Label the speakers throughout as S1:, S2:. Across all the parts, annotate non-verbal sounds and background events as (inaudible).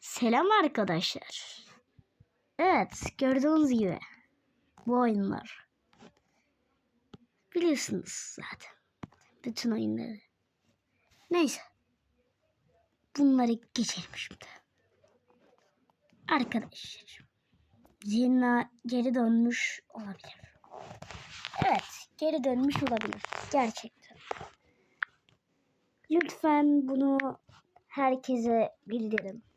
S1: Selam arkadaşlar. Evet gördüğünüz gibi bu oyunlar. Biliyorsunuz zaten bütün oyunları. Neyse. Bunları geçelim şimdi. Arkadaşlar. Zina geri dönmüş olabilir. Evet geri dönmüş olabilir. Gerçekten. Lütfen bunu herkese bildirin.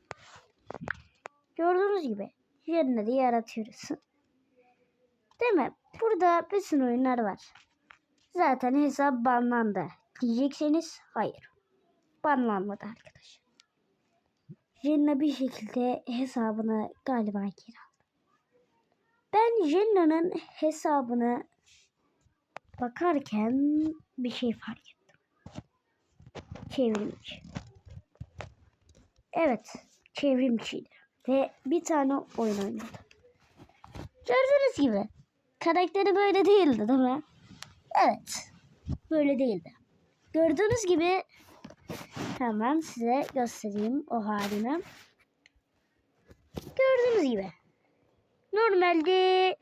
S1: Gördüğünüz gibi yerine de yaratıyoruz. (laughs) Değil mi? Burada bütün oyunlar var. Zaten hesap banlandı. Diyecekseniz hayır. Banlanmadı arkadaşlar. Jenna bir şekilde hesabını galiba geri aldı. Ben Jenna'nın hesabını bakarken bir şey fark ettim. Çevrimçi. Evet, çevrimçiydi. Ve bir tane oyun oynadı. Gördüğünüz gibi karakteri böyle değildi değil mi? Evet, böyle değildi. Gördüğünüz gibi hemen size göstereyim o halini. Gördüğünüz gibi normalde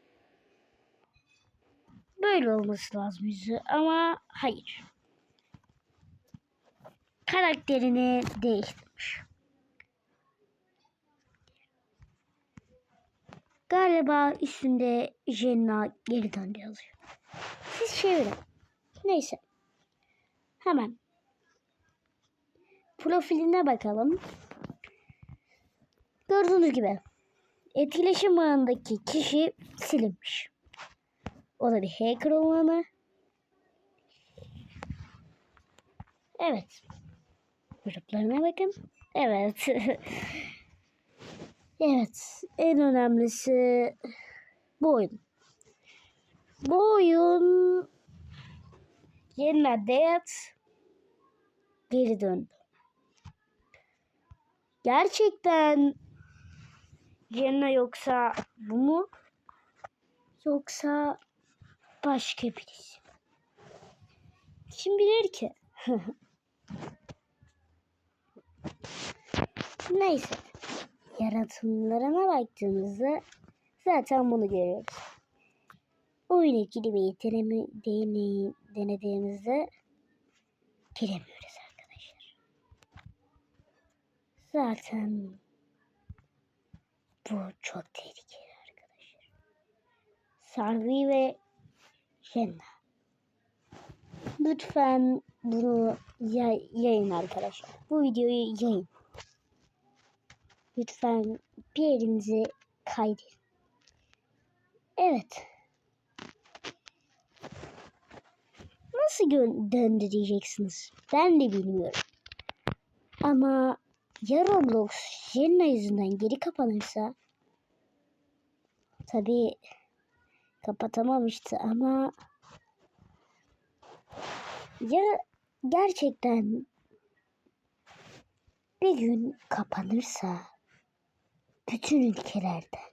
S1: böyle olması lazım yüzü ama hayır. Karakterini değiştirmiş. Galiba üstünde Jenna geri döndü yazıyor. Siz çevirin. Neyse. Hemen. Profiline bakalım. Gördüğünüz gibi. Etkileşim ağındaki kişi silinmiş. O da bir hacker olmalı. Evet. Gruplarına bakın. Evet. (laughs) Evet, en önemlisi bu oyun. Bu oyun yerine Death geri döndü. Gerçekten Jenna yoksa bu mu? Yoksa başka birisi mi? Kim bilir ki? (laughs) Neyse yaratımlarına baktığımızda zaten bunu görüyoruz. Oyun eklemeyi deneme, deney, denediğimizde giremiyoruz arkadaşlar. Zaten bu çok tehlikeli arkadaşlar. Sarvi ve Jenna. Lütfen bunu yay, yayın arkadaşlar. Bu videoyu yayın. Lütfen bir elinizi kaydedin. Evet. Nasıl döndüreceksiniz? Ben de bilmiyorum. Ama ya Roblox Jenna yüzünden geri kapanırsa tabi kapatamamıştı ama ya gerçekten bir gün kapanırsa bütün ülkelerden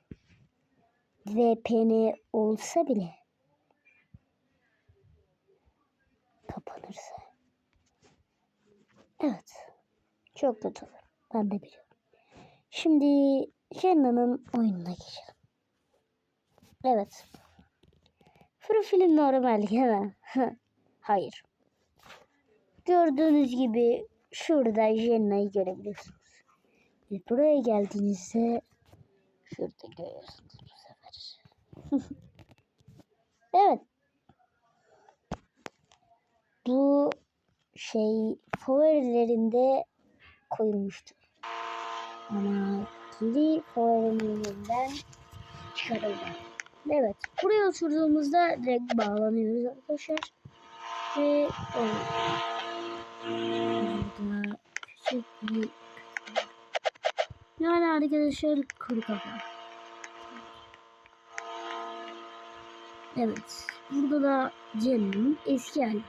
S1: VPN olsa bile kapanırsa evet çok kötü olur. Ben de biliyorum. Şimdi Jenna'nın oyununa geçelim. Evet. Profilin normal mi? (laughs) Hayır. Gördüğünüz gibi şurada Jenna'yı görebiliyorsunuz. Buraya geldiğinizde şurada görüyorsunuz bu sefer. (laughs) evet. Bu şey favorilerinde koyulmuştu. Ama geri favorilerinden çıkarıldı. Evet. Buraya oturduğumuzda direkt bağlanıyoruz arkadaşlar. Ve evet. Burada küçük bir yani arkadaşlar kuru kafa. Evet. Burada da Cem'in eski hali.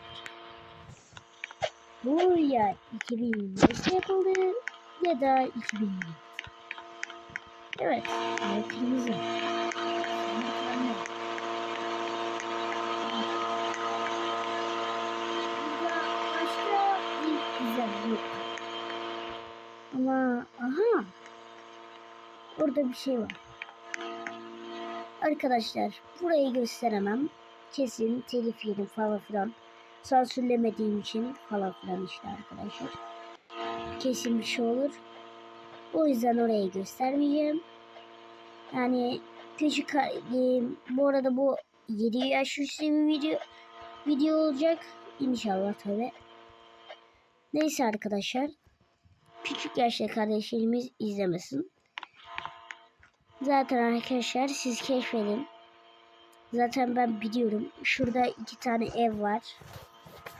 S1: Bu ya 2005'te yapıldı ya da 2007. Evet. Evet kırmızı. Burada başka bir güzel yok. Ama aha Burada bir şey var. Arkadaşlar burayı gösteremem. Kesin telif yedim falan filan. Sansürlemediğim için falan filan işte arkadaşlar. Kesin bir şey olur. O yüzden orayı göstermeyeceğim. Yani küçük bu arada bu 7 yaş üstü bir video video olacak. İnşallah tabi. Neyse arkadaşlar. Küçük yaşta kardeşlerimiz izlemesin. Zaten arkadaşlar siz keşfedin. Zaten ben biliyorum. Şurada iki tane ev var.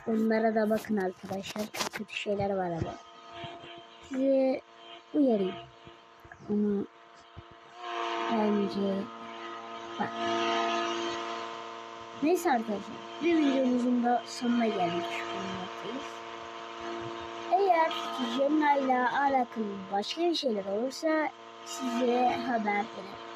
S1: Onlara da bakın arkadaşlar. Çok kötü şeyler var ama. Size uyarayım. Onu bence bak. Neyse arkadaşlar. Bir videomuzun da sonuna gelmiş. Eğer ile alakalı başka bir şeyler olursa size haber veririm.